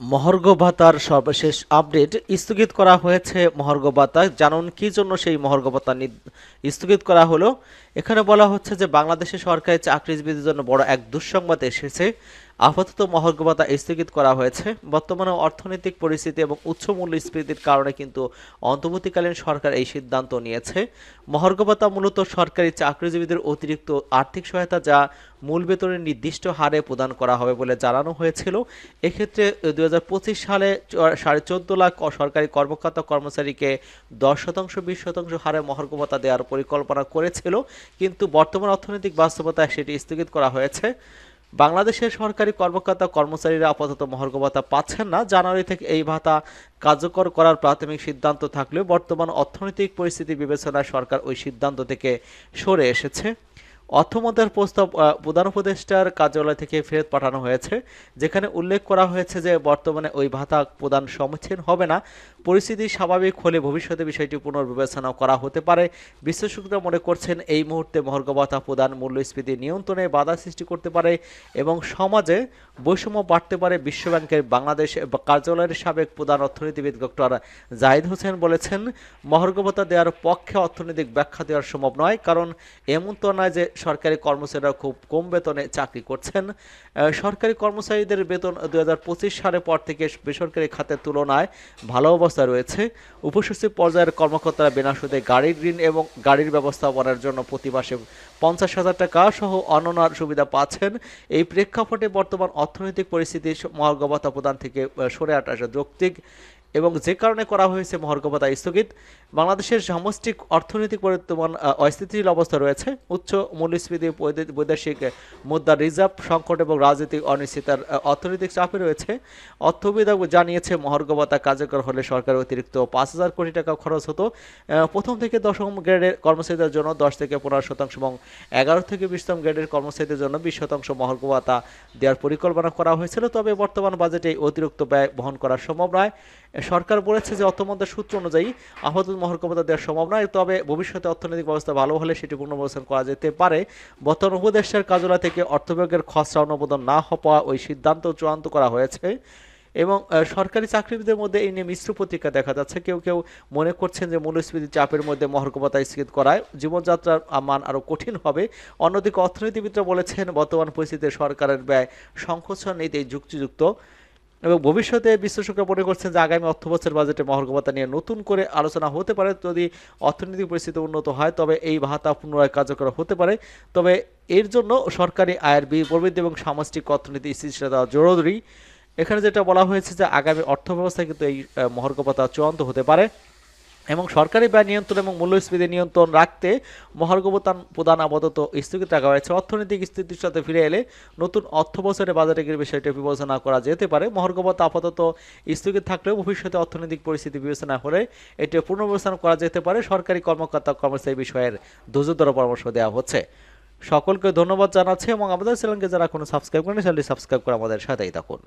মহার্ঘ ভাতার সর্বশেষ আপডেট স্থগিত করা হয়েছে মহর্গ ভাতা। জানুন কি জন্য সেই মহর্গ ভাতা স্থগিত করা হলো? এখানে বলা হচ্ছে যে বাংলাদেশের সরকারি চাকরিজীবীদের জন্য বড় এক দুঃসংবাদ এসেছে। আপাতত মহর্গভাতা স্থগিত করা হয়েছে। বর্তমানে অর্থনৈতিক পরিস্থিতি এবং উচ্চ মূল্যস্ফীতির কারণে কিন্তু অন্তর্বর্তীকালীন সরকার এই সিদ্ধান্ত নিয়েছে। মহার্ঘ ভাতা মূলত সরকারি চাকরিজীবীদের অতিরিক্ত আর্থিক সহায়তা যা মূল বেতনের নির্দিষ্ট হারে প্রদান করা হবে বলে জানানো হয়েছিল। এক্ষেত্রে দুই হাজার পঁচিশ সালে সাড়ে চোদ্দ লাখ সরকারি কর্মকর্তা কর্মচারীকে দশ শতাংশ, বিশ শতাংশ হারে মহার্ঘ ভাতা দেওয়ার পরিকল্পনা করেছিল। কিন্তু বর্তমান অর্থনৈতিক বাস্তবতায় সেটি স্থগিত করা হয়েছে। বাংলাদেশের সরকারি কর্মকর্তা কর্মচারীরা আপাতত মহার্ঘ ভাতা পাচ্ছেন না। জানুয়ারি থেকে এই ভাতা কার্যকর করার প্রাথমিক সিদ্ধান্ত থাকলেও বর্তমান অর্থনৈতিক পরিস্থিতি বিবেচনায় সরকার ওই সিদ্ধান্ত থেকে সরে এসেছে। অর্থমন্ত্রীর প্রস্তাব প্রধান উপদেষ্টার কার্যালয় থেকে ফেরত পাঠানো হয়েছে, যেখানে উল্লেখ করা হয়েছে যে বর্তমানে ওই ভাতা প্রদান সমীচীন হবে না। পরিস্থিতি স্বাভাবিক হলে ভবিষ্যতে বিষয়টি পুনর্বিবেচনা করা হতে পারে। বিশ্লেষকরা মনে করছেন এই মুহূর্তে মহার্ঘ ভাতা প্রদান মূল্যস্ফীতি নিয়ন্ত্রণে বাধা সৃষ্টি করতে পারে এবং সমাজে বৈষম্য বাড়তে পারে। বিশ্বব্যাংকের বাংলাদেশ কার্যালয়ের সাবেক প্রধান অর্থনীতিবিদ ডক্টর জাহিদ হোসেন বলেছেন মহার্ঘ ভাতা দেওয়ার পক্ষে অর্থনৈতিক ব্যাখ্যা দেওয়ার সম্ভব নয় কারণ এমন তো নয় যে সরকারি কর্মচারীরা খুব কম বেতনে চাকরি করছেন। সরকারি কর্মচারীদের বেতন দু হাজার পঁচিশ সালের পর থেকে বেসরকারি খাতের তুলনায় ভালো অবস্থা রয়েছে। উপসচিব পর্যায়ের কর্মকর্তারা বিনাশুদে গাড়ির ঋণ এবং গাড়ির ব্যবস্থাপনার জন্য প্রতি মাসে পঞ্চাশ হাজার টাকা সহ অন্যান্য সুবিধা পাচ্ছেন। এই প্রেক্ষাপটে বর্তমান অর্থনৈতিক পরিস্থিতি মহার্গবতা প্রদান থেকে সরে আটা যৌক্তিক এবং যে কারণে করা হয়েছে মহার্ঘ ভাতা স্থগিত, বাংলাদেশের সামষ্টিক অর্থনৈতিক বর্তমান অস্থিতিশীল অবস্থা রয়েছে। উচ্চ মূল্যস্ফীতি, বৈদে- বৈদেশিক মুদ্রা রিজার্ভ, সংকট এবং রাজনৈতিক অনিশ্চিতার অর্থনৈতিক চাপে রয়েছে। অর্থবিদ জানিয়েছে মহার্ঘ ভাতা কার্যকর হলে সরকারের অতিরিক্ত পাঁচ হাজার কোটি টাকা খরচ হতো। প্রথম থেকে দশম গ্রেডের কর্মচারীদের জন্য দশ থেকে পনেরো শতাংশ এবং এগারো থেকে বিশতম গ্রেডের কর্মচারীদের জন্য বিশ শতাংশ মহার্ঘ ভাতা দেওয়ার পরিকল্পনা করা হয়েছিল। তবে বর্তমান বাজেটে অতিরিক্ত ব্যয় বহন করা সম্ভব নয়। সরকার বলেছে যে অর্থমন্ত্রের সূত্র অনুযায়ী আপাতত মহার্ঘ ভাতা দেওয়া সম্ভব নয় তবে ভবিষ্যতে অর্থনৈতিক ব্যবস্থা ভালো হলে সেটি পুনর্বচন করা যেতে পারে। বর্তমান উপদেষ্টার কার্যালয় থেকে অর্থবিভাগের খসড়া অনুমোদন না হওয়া ওই সিদ্ধান্ত চূড়ান্ত করা হয়েছে এবং সরকারি চাকরিবিদের মধ্যে এই নিয়ে মিশ্র প্রতিক্রিয়া দেখা যাচ্ছে। কেউ কেউ মনে করছেন যে মূল্যস্ফীতি চাপের মধ্যে মহার্ঘ ভাতা স্থগিত করায় জীবনযাত্রার মান আরও কঠিন হবে। অন্যদিকে অর্থনীতিবিদরা বলেছেন, বর্তমান পরিস্থিতিতে সরকারের ব্যয় সংকোচন নীতি যুক্তিযুক্ত। এবং ভবিষ্যতে বিশ্লেষকরা মনে করছেন যে আগামী অর্থ বছর বাজেটে মহর্গভাতা নিয়ে নতুন করে আলোচনা হতে পারে। যদি অর্থনৈতিক পরিস্থিতি উন্নত হয়, তবে এই ভাতা পুনরায় কার্যকর হতে পারে। তবে এর জন্য সরকারি আয়ের বিপ্রবৃদ্ধি এবং সামষ্টিক অর্থনীতি স্থিতিশীলতা জরুরি। এখানে যেটা বলা হয়েছে যে আগামী অর্থ ব্যবস্থা কিন্তু এই মহর্গভাতা চূড়ান্ত হতে পারে। এবং সরকারি ব্যয় নিয়ন্ত্রণ এবং মূল্যস্ফীতি নিয়ন্ত্রণ রাখতে মহার্ঘ ভাতা প্রদান আপাতত স্থগিত রাখা হয়েছে। অর্থনৈতিক স্থিতির সাথে ফিরে এলে নতুন অর্থ বছরে বাজারে গিয়ে বিষয়টি বিবেচনা করা যেতে পারে। মহার্ঘ ভাতা আপাতত স্থগিত থাকলেও ভবিষ্যতে অর্থনৈতিক পরিস্থিতি বিবেচনা করে এটি পুনর্বিবেচনা করা যেতে পারে। সরকারি কর্মকর্তা কর্মচারী বিষয়ের ধৈর্যধর পরামর্শ দেওয়া হচ্ছে। সকলকে ধন্যবাদ জানাচ্ছি এবং আমাদের চ্যানেলকে যারা কোনো সাবস্ক্রাইব করেন, চ্যানেলটি সাবস্ক্রাইব করে আমাদের সাথেই থাকুন।